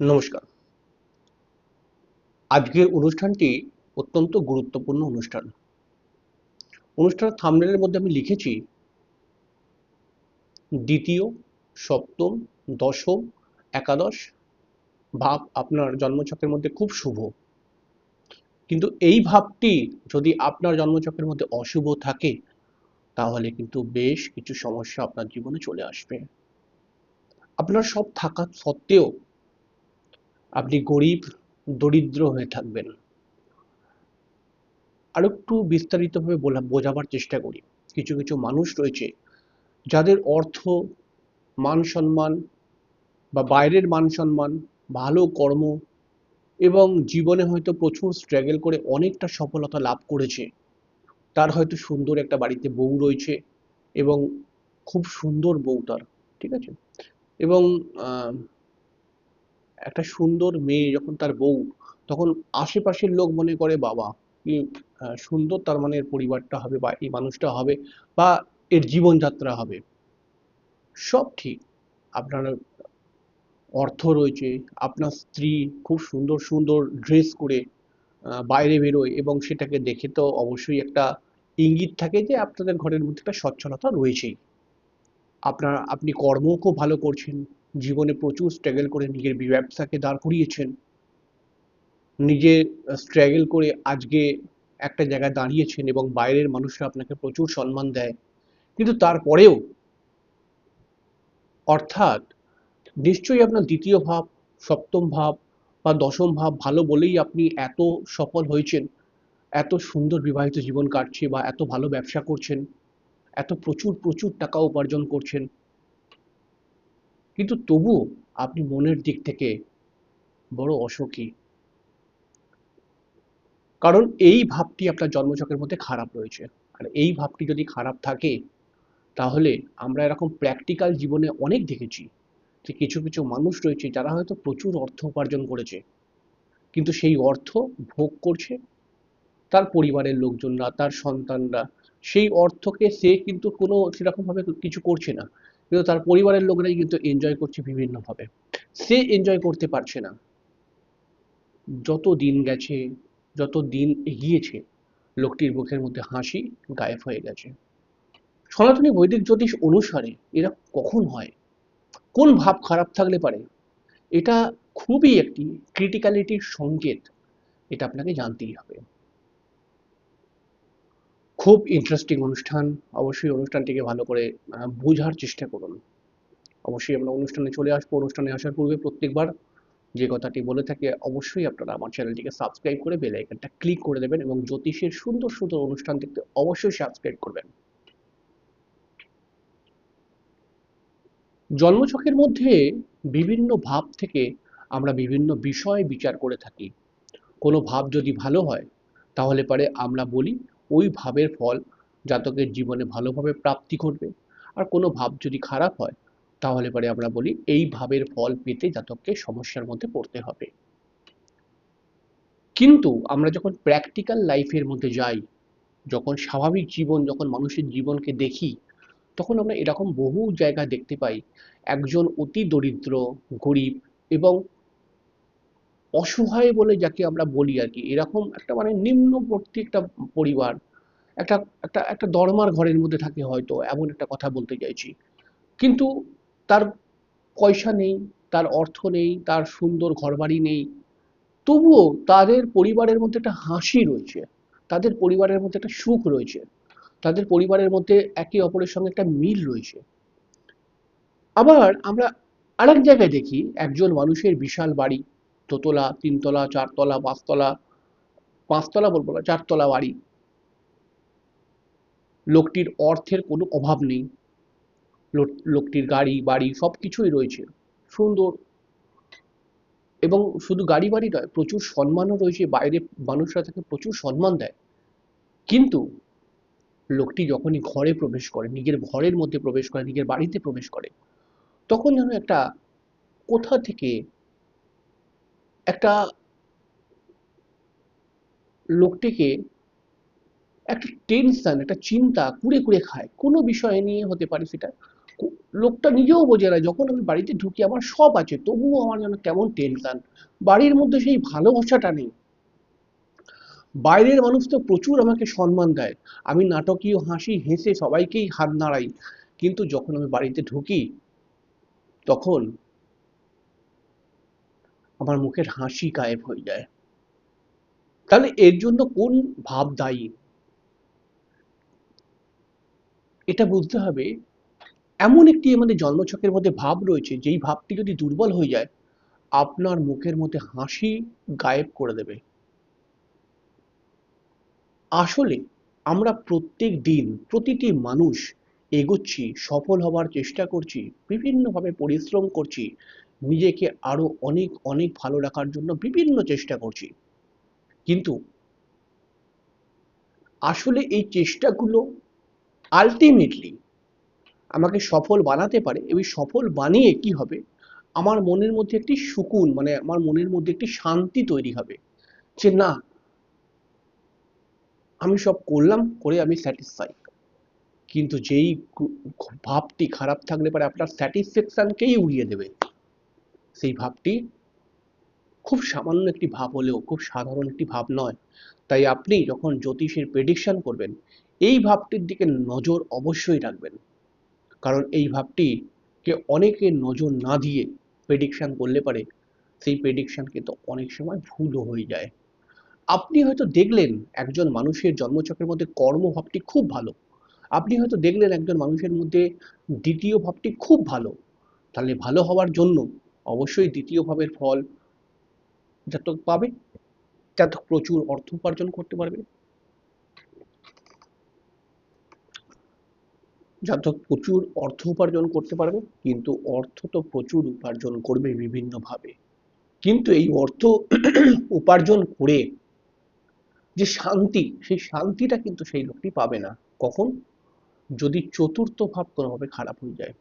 নমস্কার। আজকের অনুষ্ঠানটি অত্যন্ত গুরুত্বপূর্ণ অনুষ্ঠান। অনুষ্ঠান থামনেলের মধ্যে আমি লিখেছি, দ্বিতীয়, সপ্তম, দশম, একাদশ, ভাব আপনার জন্মছকের মধ্যে খুব শুভ। কিন্তু এই ভাবটি যদি আপনার জন্মছকের মধ্যে অশুভ থাকে, তাহলে কিন্তু বেশ কিছু সমস্যা আপনার জীবনে চলে আসবে। আপনার সব থাকা সত্ত্বেও আপনি গরিব, দরিদ্র হয়ে থাকবেন। আর একটু বিস্তারিতভাবে বোঝাবার চেষ্টা করি। কিছু কিছু মানুষ রয়েছে যাদের অর্থ, মান সম্মান বা বাইরের মান সম্মান, ভালো কর্ম এবং জীবনে হয়তো প্রচুর স্ট্রাগল করে অনেকটা সফলতা লাভ করেছে। তার হয়তো সুন্দর একটা বাড়িতে বউ রয়েছে এবং খুব সুন্দর বউ তার, ঠিক আছে? এবং একটা সুন্দর মেয়ে যখন তার বউ, তখন আশেপাশের লোক মনে করে, বাবা সুন্দর তার মানে এর পরিবারটা হবে বা এই মানুষটা হবে বা এর জীবনযাত্রা হবে। সব ঠিক। আপনার অর্থ রয়েছে, আপনার স্ত্রী খুব সুন্দর সুন্দর ড্রেস করে বাইরে বেরোয় এবং সেটাকে দেখে তো অবশ্যই একটা ইঙ্গিত থাকে যে আপনাদের ঘরের মধ্যে একটা সচ্ছলতা রয়েছেই। আপনার, আপনি কর্মও খুব ভালো করছেন। জীবনে প্রচুর স্ট্রাগল করে নিজের ব্যবসাকে দাঁড় করিয়েছেন। নিজে স্ট্রাগল করে আজকে একটা জায়গায় দাঁড়িয়েছেন এবং বাইরের মানুষরা আপনাকে প্রচুর সম্মান দেয়। কিন্তু তারপরেও অর্থাৎ নিশ্চয়ই আপনার দ্বিতীয় ভাব, সপ্তম ভাব বা দশম ভাব ভালো বলেই আপনি এত সফল হয়েছেন, এত সুন্দর বিবাহিত জীবন কাটছে বা এত ভালো ব্যবসা করছেন, এত প্রচুর প্রচুর টাকা উপার্জন করছেন। কিন্তু তবুও আপনি মনের দিক থেকে বড় অসুখী। কারণ এই ভাবটি আপনার জন্মছকের মধ্যে খারাপ রয়েছে। আর এই ভাবটি যদি খারাপ থাকে, তাহলে আমরা এরকম প্র্যাকটিক্যাল জীবনে অনেক দেখেছি যে কিছু কিছু মানুষ রয়েছে যারা হয়তো প্রচুর অর্থ উপার্জন করেছে। কিন্তু সেই অর্থ ভোগ করছে তার পরিবারের লোকজনরা, তার সন্তানরা। সেই অর্থকে সে কিন্তু কোনো সেরকমভাবে কিছু করছে না। কিন্তু তার পরিবারের লোকরাই কিন্তু এনজয় করছে বিভিন্নভাবে। সে এনজয় করতে পারছে না। যত দিন গেছে, যত দিন এগিয়েছে, লোকটির মুখের মধ্যে হাসি গায়েব হয়ে গেছে। সনাতনী বৈদিক জ্যোতিষ অনুসারে এরা কখন হয়? কোন ভাব খারাপ থাকলে পারে? এটা খুবই একটি ক্রিটিক্যালিটির সংকেত। এটা আপনাকে জানতেই হবে। খুব ইন্টারেস্টিং অনুষ্ঠান। অবশ্যই অনুষ্ঠানটিকে ভালো করে বোঝার চেষ্টা করুন। অবশ্যই আমরা অনুষ্ঠানে চলে আসব। অনুষ্ঠানে আসার পূর্বে প্রত্যেকবার যে কথাটি বলে থাকে, অবশ্যই আপনারা আমার চ্যানেলটিকে সাবস্ক্রাইব করে বেল আইকনটা ক্লিক করে দেবেন এবং জ্যোতিষের সুন্দর সুন্দর অনুষ্ঠান দেখতে অবশ্যই সাবস্ক্রাইব করবেন। জন্মছকের মধ্যে বিভিন্ন ভাব থেকে আমরা বিভিন্ন বিষয় বিচার করে থাকি। কোনো ভাব যদি ভালো হয়, তাহলে পরে আমরা বলি ওই ভাবের ফল জাতকের জীবনে ভালোভাবে প্রাপ্তি ঘটবে। আর কোনো ভাব যদি খারাপ হয়, তাহলে পরে আমরা বলি এই ভাবের ফল পেতে জাতককে সমস্যার মধ্যে পড়তে হবে। কিন্তু আমরা যখন প্র্যাকটিক্যাল লাইফের মধ্যে যাই, যখন স্বাভাবিক জীবন, যখন মানুষের জীবনকে দেখি, তখন আমরা এরকম বহু জায়গা দেখতে পাই। একজন অতি দরিদ্র, গরিব এবং অসহায় বলে যাকে আমরা বলি আর কি। এরকম একটা মানে নিম্নবর্তী একটা পরিবার, একটা একটা একটা দরমার ঘরের মধ্যে থাকে হয়তো, এমন একটা কথা বলতে চাইছি। কিন্তু তার পয়সা নেই, তার অর্থ নেই, তার সুন্দর ঘরবাড়ি নেই। তবুও তাদের পরিবারের মধ্যে একটা হাসি রয়েছে, তাদের পরিবারের মধ্যে একটা সুখ রয়েছে, তাদের পরিবারের মধ্যে একে অপরের সঙ্গে একটা মিল রয়েছে। আবার আমরা আরেক জায়গায় দেখি, একজন মানুষের বিশাল বাড়ি দোতলা তিনতলা, চারতলা, পাঁচতলা পাঁচতলা বলব না, চারতলা বাড়ি। লোকটির অর্থের কোনো অভাব নেই। লোকটির গাড়ি, বাড়ি সব কিছুই রয়েছে। সুন্দর। এবং শুধু গাড়ি, বাড়ি নয়, প্রচুর সম্মানও রয়েছে। বাইরে মানুষরা তাকে প্রচুর সম্মান দেয়। কিন্তু লোকটি যখনই ঘরে প্রবেশ করে, নিজের ঘরের মধ্যে প্রবেশ করে, নিজের বাড়িতে প্রবেশ করে, তখন যেন একটা কোথা থেকে একটা লোকটিকে একটা টেনশন, একটা চিন্তা কুড়ে কুড়ে খায়। কোনো বিষয় নিয়ে হতে পারে সেটা। লোকটা নিজেও বোঝে না, যখন আমি বাড়িতে ঢুকি আমার সব আছে, তবুও আমার যেন কেমন টেনশন। বাড়ির মধ্যে সেই ভালোবাসাটা নেই। বাইরের মানুষ তো প্রচুর আমাকে সম্মান দেয়। আমি নাটকীয় হাসি হেসে সবাইকেই হাত নাড়াই। কিন্তু যখন আমি বাড়িতে ঢুকি, তখন আমার মুখের হাসি গায়েব হয়ে যায়। তাহলে এর জন্য কোন ভাব দায়ী? এটা বুঝতে হবে, এমন একটি আমাদের জন্মছকের মধ্যে ভাব রয়েছে, যেই ভাবটি যদি দুর্বল হয়ে যায়, আপনার মুখের মধ্যে হাসি গায়েব করে দেবে। আসলে আমরা প্রত্যেক দিন প্রতিটি মানুষ এগোচ্ছি, সফল হবার চেষ্টা করছি, বিভিন্নভাবে পরিশ্রম করছি নিজেকে আরও অনেক অনেক ভালো রাখার জন্য বিভিন্ন চেষ্টা করছি। কিন্তু আসলে এই চেষ্টাগুলো আলটিমেটলি আমাকে সফল বানাতে পারে, এবং সফল বানিয়ে কি হবে? আমার মনের মধ্যে একটি সুকুন মানে আমার মনের মধ্যে একটি শান্তি তৈরি হবে যে না, আমি সব করলাম করে আমি স্যাটিসফাই কিন্তু যেই ভাবটি খারাপ থাকলে পারে আপনার স্যাটিসফ্যাকশনকেই উড়িয়ে দেবে? সেই ভাবটি খুব সামান্য একটি ভাব হলেও খুব সাধারণ একটি ভাব নয়। তাই আপনি যখন জ্যোতিষের প্রেডিকশন করবেন, এই ভাবটির দিকে নজর অবশ্যই রাখবেন। কারণ এই ভাবটিকে অনেকে নজর না দিয়ে প্রেডিকশন করলে পারে, সেই প্রেডিকশন কিন্তু অনেক সময় ভুলও হয়ে যায়। আপনি হয়তো দেখলেন একজন মানুষের জন্মচক্রের মধ্যে কর্মভাবটি খুব ভালো। আপনি হয়তো দেখলেন একজন মানুষের মধ্যে দ্বিতীয় ভাবটি খুব ভালো। তাহলে ভালো হওয়ার জন্য অবশ্যই দ্বিতীয় ভাবের ফল জাতক পাবে, জাতক প্রচুর অর্থ উপার্জন করতে পারবে। জাতক প্রচুর অর্থ উপার্জন করতে পারবে, কিন্তু অর্থ তো প্রচুর উপার্জন করবে বিভিন্নভাবে কিন্তু এই অর্থ উপার্জন করে যে শান্তি, সেই শান্তিটা কিন্তু সেই লোকটি পাবে না। কখন? যদি চতুর্থ ভাব কোনোভাবে খারাপ হয়ে যায়।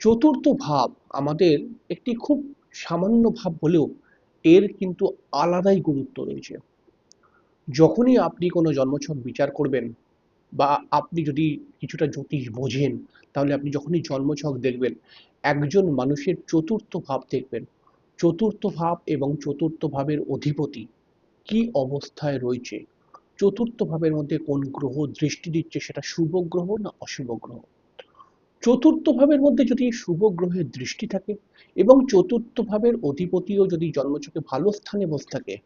চতুর্থ ভাব আমাদের একটি খুব সামান্য ভাব হলেও এর কিন্তু আলাদাই গুরুত্ব রয়েছে। যখনই আপনি কোনো জন্মছক বিচার করবেন বা আপনি যদি কিছুটা জ্যোতিষ বোঝেন, তাহলে আপনি যখনই জন্মছক দেখবেন, একজন মানুষের চতুর্থ ভাব দেখবেন। চতুর্থ ভাব এবং চতুর্থ ভাবের অধিপতি কি অবস্থায় রয়েছে? চতুর্থ ভাবের মধ্যে কোন গ্রহ দৃষ্টি দিচ্ছে সেটা শুভ গ্রহ না অশুভ গ্রহ? চতুর্থ ভাবের মধ্যে যদি শুভ গ্রহের দৃষ্টি থাকে এবং চতুর্থ ভাবের অধিপতিও যদি জন্মচকে ভালো স্থানে বসে থাকে,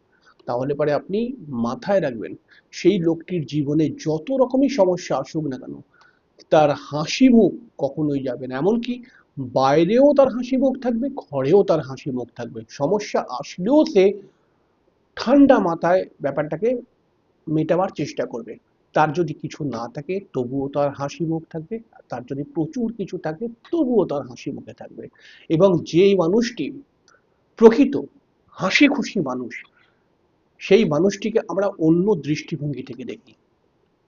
তাহলে পরে আপনি মাথায় রাখবেন, সেই লোকটির জীবনে যত রকমই সমস্যা আসুক না কেন, তার হাসি মুখ কখনোই যাবে না। এমনকি বাইরেও তার হাসি মুখ থাকবে, ঘরেও তার হাসি মুখ থাকবে। সমস্যা আসলেও সে ঠান্ডা মাথায় ব্যাপারটাকে মেটাবার চেষ্টা করবে। তার যদি কিছু না থাকে, তবুও তার হাসি মুখ থাকবে। তার যদি প্রচুর কিছু থাকে, তবুও তার হাসি মুখে থাকবে। এবং যেই মানুষটি প্রকৃত হাসি খুশি মানুষ, সেই মানুষটিকে আমরা অন্য দৃষ্টিভঙ্গি থেকে দেখি।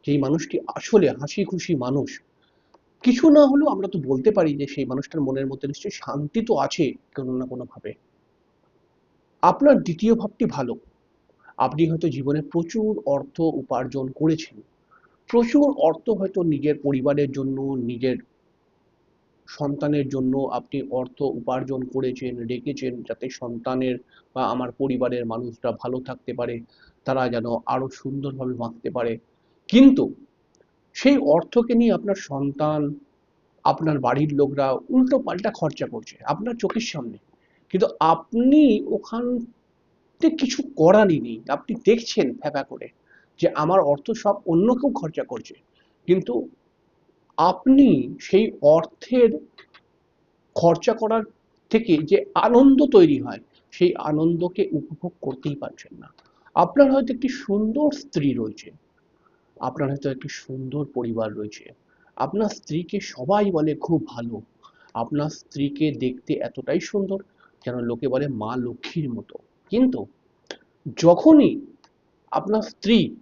যেই মানুষটি আসলে হাসি খুশি মানুষ, কিছু না হলেও আমরা তো বলতে পারি যে সেই মানুষটার মনের মধ্যে নিশ্চয়ই শান্তি তো আছে কোনো না কোনো ভাবে আপনার দ্বিতীয় ভাবটি ভালো। আপনি হয়তো জীবনে প্রচুর অর্থ উপার্জন করেছেন। প্রচুর অর্থ হয়তো নিজের পরিবারের জন্য, নিজের সন্তানের জন্য আপনি অর্থ উপার্জন করেছেন, রেখেছেন যাতে সন্তানের বা আমার পরিবারের মানুষরা ভালো থাকতে পারে, তারা যেন আরও সুন্দরভাবে বাঁচতে পারে। কিন্তু সেই অর্থকে নিয়ে আপনার সন্তান, আপনার বাড়ির লোকরা উল্টো পাল্টা খরচা করছে আপনার চোখের সামনে। কিন্তু আপনি ওখান থেকে কিছু করারই নেই, আপনি দেখছেন ফ্যাপা করে। যে আমার অর্থ সব অন্য কেউ খরচা করছে। কিন্তু আপনি সেই অর্থের খরচা করার থেকে যে আনন্দ তৈরি হয়, সেই আনন্দকে উপভোগ করতেই পারছেন না। আপনার হয়তো একটি সুন্দর স্ত্রী রয়েছে, আপনার হয়তো একটি সুন্দর পরিবার রয়েছে, আপনার স্ত্রীকে সবাই বলে খুব ভালো, আপনার স্ত্রীকে দেখতে এতটাই সুন্দর যেন লোকে বলে মা লক্ষ্মীর মতো। কিন্তু যখনই আপনার স্ত্রী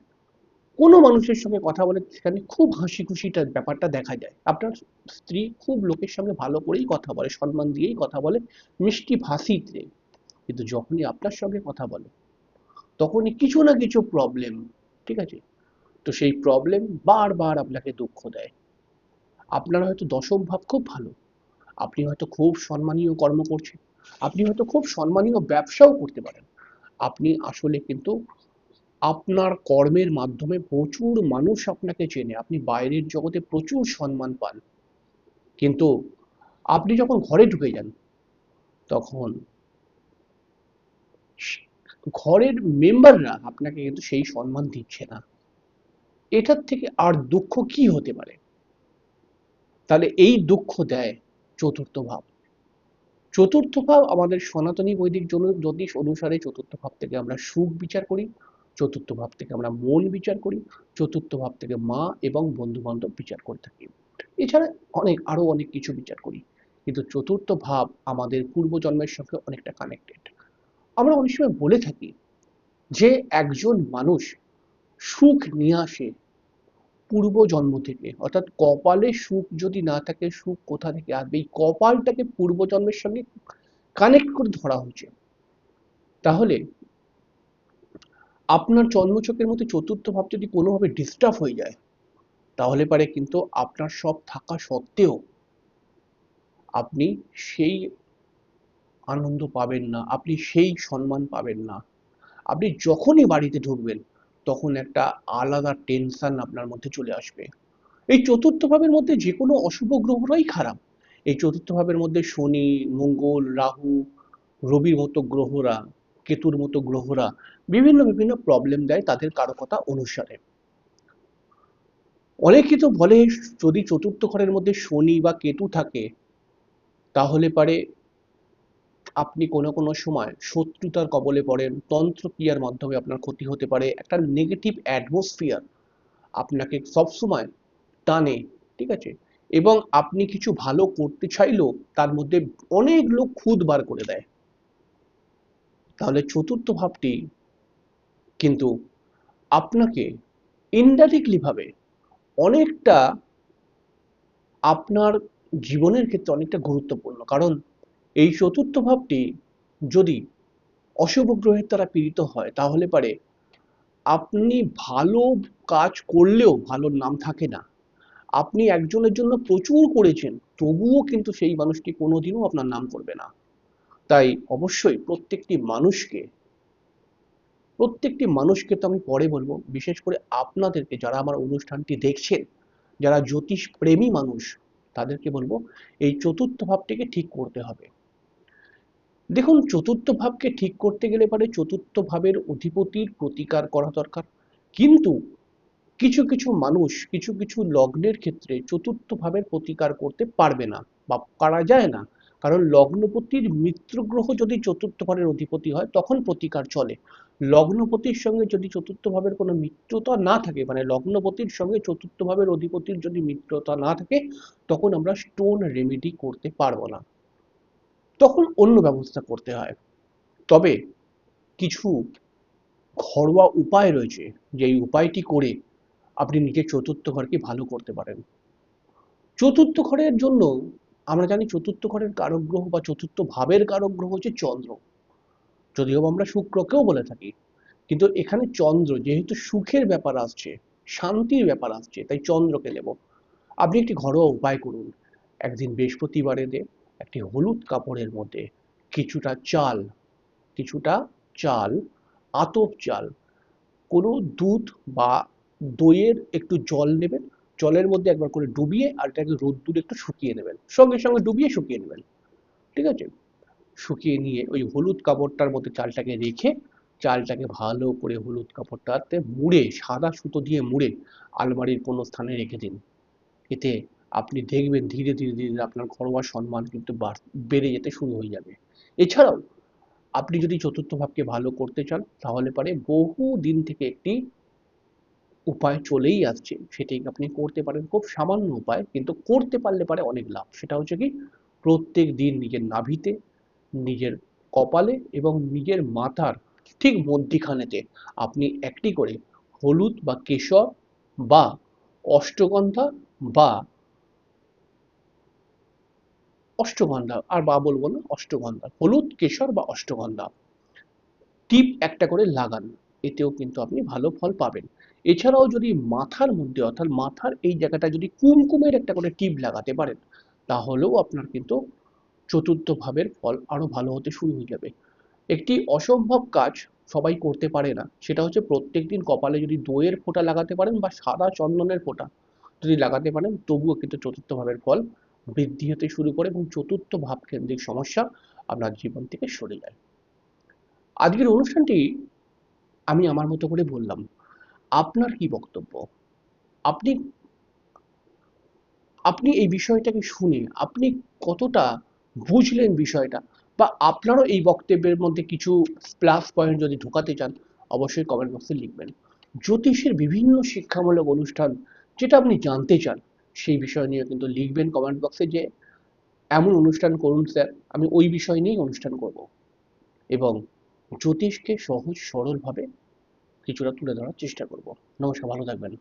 কোনো মানুষের সঙ্গে কথা বলে সেখানে খুব হাসি খুশিটা ব্যাপারটা দেখা যায়। আপনার স্ত্রী খুব লোকের সঙ্গে ভালো করেই কথা বলে, সম্মান দিয়েই কথা বলে, মিষ্টি ভাষিতে কিন্তু যখনই আপনার সঙ্গে কথা বলে, তখনই কিছু না কিছু প্রবলেম ঠিক আছে? তো সেই প্রবলেম বারবার আপনাকে দুঃখ দেয়। আপনার হয়তো দশম ভাব খুব ভালো। আপনি হয়তো খুব সম্মানীয় কর্ম করছেন। আপনি হয়তো খুব সম্মানীয় ব্যবসাও করতে পারেন। আপনি আসলে কিন্তু আপনার কর্মের মাধ্যমে প্রচুর মানুষ আপনাকে চেনে। আপনি বাইরের জগতে প্রচুর সম্মান পান। কিন্তু আপনি যখন ঘরে ঢুকে যান, তখন ঘরের মেম্বাররা আপনাকে কিন্তু সেই সম্মান দিচ্ছে না। এটার থেকে আর দুঃখ কি হতে পারে? তাহলে এই দুঃখ দেয় চতুর্থ ভাব। চতুর্থ ভাব আমাদের সনাতনী বৈদিক জন- জ্যোতিষ অনুসারে চতুর্থ ভাব থেকে আমরা সুখ বিচার করি। চতুর্থ ভাব থেকে আমরা মন বিচার করি, চতুর্থ ভাব থেকে মা এবং বন্ধু বান্ধব বিচার করে থাকি। এছাড়া অনেক, আরও অনেক কিছু বিচার করি। কিন্তু চতুর্থ ভাব আমাদের পূর্বজন্মের সঙ্গে অনেকটা কানেক্টেড আমরা অনেক সময় বলে থাকি যে, একজন মানুষ সুখ নিয়ে আসে পূর্বজন্ম থেকে। অর্থাৎ কপালে সুখ যদি না থাকে, সুখ কোথা থেকে আসবে? এই কপালটাকে পূর্বজন্মের সঙ্গে কানেক্ট করে ধরা হয়েছে। তাহলে আপনার জন্মচকের মধ্যে চতুর্থ ভাব যদি কোনোভাবে ডিস্টার্ব হয়ে যায়, তাহলে পারে কিন্তু আপনার সব থাকা সত্ত্বেও আপনি সেই আনন্দ পাবেন না, আপনি সেই সম্মান পাবেন না। আপনি যখনই বাড়িতে ঢুকবেন, তখন একটা আলাদা টেনশন আপনার মধ্যে চলে আসবে। এই চতুর্থ ভাবের মধ্যে যে কোনো অশুভ গ্রহরাই খারাপ। এই চতুর্থ ভাবের মধ্যে শনি, মঙ্গল, রাহু, রবির মতো গ্রহরা কেতুর মতো গ্রহরা বিভিন্ন বিভিন্ন প্রবলেম দেয় তাদের কারকতা অনুসারে। অনেকে তো বলে যদি চতুর্থ ঘরের মধ্যে শনি বা কেতু থাকে, তাহলে পারে আপনি কোনো কোনো সময় শত্রুতার কবলে পড়েন, তন্ত্রক্রিয়ার মাধ্যমে আপনার ক্ষতি হতে পারে, একটা নেগেটিভ অ্যাটমসফিয়ার আপনাকে সবসময় টানে, ঠিক আছে? এবং আপনি কিছু ভালো করতে চাইলেও তার মধ্যে অনেক লোক খুদ বার করে দেয়। তাহলে চতুর্থ ভাবটি কিন্তু আপনাকে ইনডাইরেক্টলি ভাবে অনেকটা আপনার জীবনের ক্ষেত্রে অনেকটা গুরুত্বপূর্ণ। কারণ এই চতুর্থ ভাবটি যদি অশুভ গ্রহের দ্বারা পীড়িত হয়, তাহলে পারে আপনি ভালো কাজ করলেও ভালো নাম থাকে না। আপনি একজনের জন্য প্রচুর করেছেন, তবুও কিন্তু সেই মানুষটি কোনোদিনও আপনার নাম করবে না। তাই অবশ্যই প্রত্যেকটি মানুষকে প্রত্যেকটি মানুষকে তো আমি পরে বলব, বিশেষ করে আপনাদেরকে যারা আমার অনুষ্ঠানটি দেখছেন, যারা জ্যোতিষ প্রেমী মানুষ, তাদেরকে বলব এই চতুর্থ ভাবটিকে ঠিক করতে হবে। দেখুন, চতুর্থ ভাবকে ঠিক করতে গেলে পারে চতুর্থ ভাবের অধিপতির প্রতিকার করা দরকার। কিন্তু কিছু কিছু মানুষ, কিছু কিছু লগ্নের ক্ষেত্রে চতুর্থ ভাবের প্রতিকার করতে পারবে না বা পারা যায় না। কারণ লগ্নপতির মিত্র গ্রহ যদি চতুর্থ ভাবের অধিপতি হয়, তখন প্রতিকার চলে। লগ্নপতির সঙ্গে যদি চতুর্থ ভাবের কোনো মিত্রতা না থাকে মানে লগ্নপতির সঙ্গে চতুর্থ ভাবের অধিপতির যদি মিত্রতা না থাকে, তখন আমরা স্টোন রেমেডি করতে পারব না। তখন অন্য ব্যবস্থা করতে হয়। তবে কিছু ঘরোয়া উপায় রয়েছে যে এই উপায়টি করে আপনি নিজের চতুর্থ ঘরকে ভালো করতে পারেন। চতুর্থ ঘরের জন্য আমরা জানি চতুর্থ ঘরের কারক গ্রহ বা চতুর্থ ভাবের কারক গ্রহ হচ্ছে চন্দ্র। যদিও আমরা শুক্রকেও বলে থাকি। কিন্তু এখানে চন্দ্র যেহেতু সুখের ব্যাপার আসছে, শান্তির ব্যাপার আসছে, তাই চন্দ্রকে নেব। আপনি একটি ঘরোয়া উপায় করুন। একদিন বৃহস্পতিবারে একটি হলুদ কাপড়ের মধ্যে কিছুটা চাল কিছুটা চাল, আতপ চাল, কোনো দুধ বা দইয়ের একটু জল নেবেন জলের মধ্যে একবার করে ডুবিয়ে আর এটাকে রোদ্দুরে একটু শুকিয়ে নেবেন। সঙ্গে সঙ্গে ডুবিয়ে শুকিয়ে নেবেন। ঠিক আছে? শুকিয়ে নিয়ে ওই হলুদ কাপড়টার মধ্যে চালটাকে রেখে চালটাকে ভালো করে হলুদ কাপড়টাতে মুড়ে, সাদা সুতো দিয়ে মুড়ে আলমারির কোনো স্থানে রেখে দিন। এতে আপনি দেখবেন ধীরে ধীরে ধীরে আপনার ঘরোয়া সম্মান কিন্তু বেড়ে যেতে শুরু হয়ে যাবে। এছাড়াও, আপনি যদি চতুর্থ ভাবকে ভালো করতে চান, তাহলে পারে বহু দিন থেকে একটি উপায় চলেই আসছে। সেটি আপনি করতে পারেন, খুব সামান্য উপায়, কিন্তু করতে পারলে পারে অনেক লাভ। সেটা হচ্ছে কি, প্রত্যেক দিন নিজের নাভিতে, নিজের কপালে এবং নিজের মাথার ঠিক মধ্যিখানেতে আপনি একটি করে হলুদ বা কেশর বা অষ্টগন্ধা বা অষ্টগন্ধা, আর বা বলব না, অষ্টগন্ধা, হলুদ, কেশর বা অষ্টগন্ধা, টিপ একটা করে লাগান। এতেও কিন্তু আপনি ভালো ফল পাবেন। এছাড়াও যদি মাথার মধ্যে, অর্থাৎ মাথার এই জায়গাটা যদি কুমকুমের একটা করে টিপ লাগাতে পারেন, তাহলেও আপনার কিন্তু চতুর্থ ভাবের ফল আরও ভালো হতে শুরু হয়ে যাবে। একটি অসম্ভব কাজ সবাই করতে পারে না, সেটা হচ্ছে প্রত্যেকদিন কপালে যদি দইয়ের ফোঁটা লাগাতে পারেন বা সাদা চন্দনের ফোঁটা যদি লাগাতে পারেন, তবুও কিন্তু চতুর্থ ভাবের ফল বৃদ্ধি হতে শুরু করে এবং চতুর্থ ভাব কেন্দ্রিক সমস্যা আপনার জীবন থেকে সরে যায়। আজকের অনুষ্ঠানটি আমি আমার মতো করে বললাম। আপনার কি বক্তব্য? আপনি আপনি এই বিষয়টাকে শুনে আপনি কতটা বুঝলেন বিষয়টা? বা আপনারও এই বক্তব্যের মধ্যে কিছু প্লাস পয়েন্ট যদি ঢোকাতে চান, অবশ্যই কমেন্ট বক্সে লিখবেন। জ্যোতিষের বিভিন্ন শিক্ষামূলক অনুষ্ঠান যেটা আপনি জানতে চান, সেই বিষয় নিয়ে কিন্তু লিখবেন কমেন্ট বক্সে যে, এমন অনুষ্ঠান করুন স্যার আমি ওই বিষয় নিয়েই অনুষ্ঠান করব। এবং জ্যোতিষকে সহজ সরলভাবে কিছুটা তুলে ধরার চেষ্টা করব। নমস্কার ভালো থাকবেন।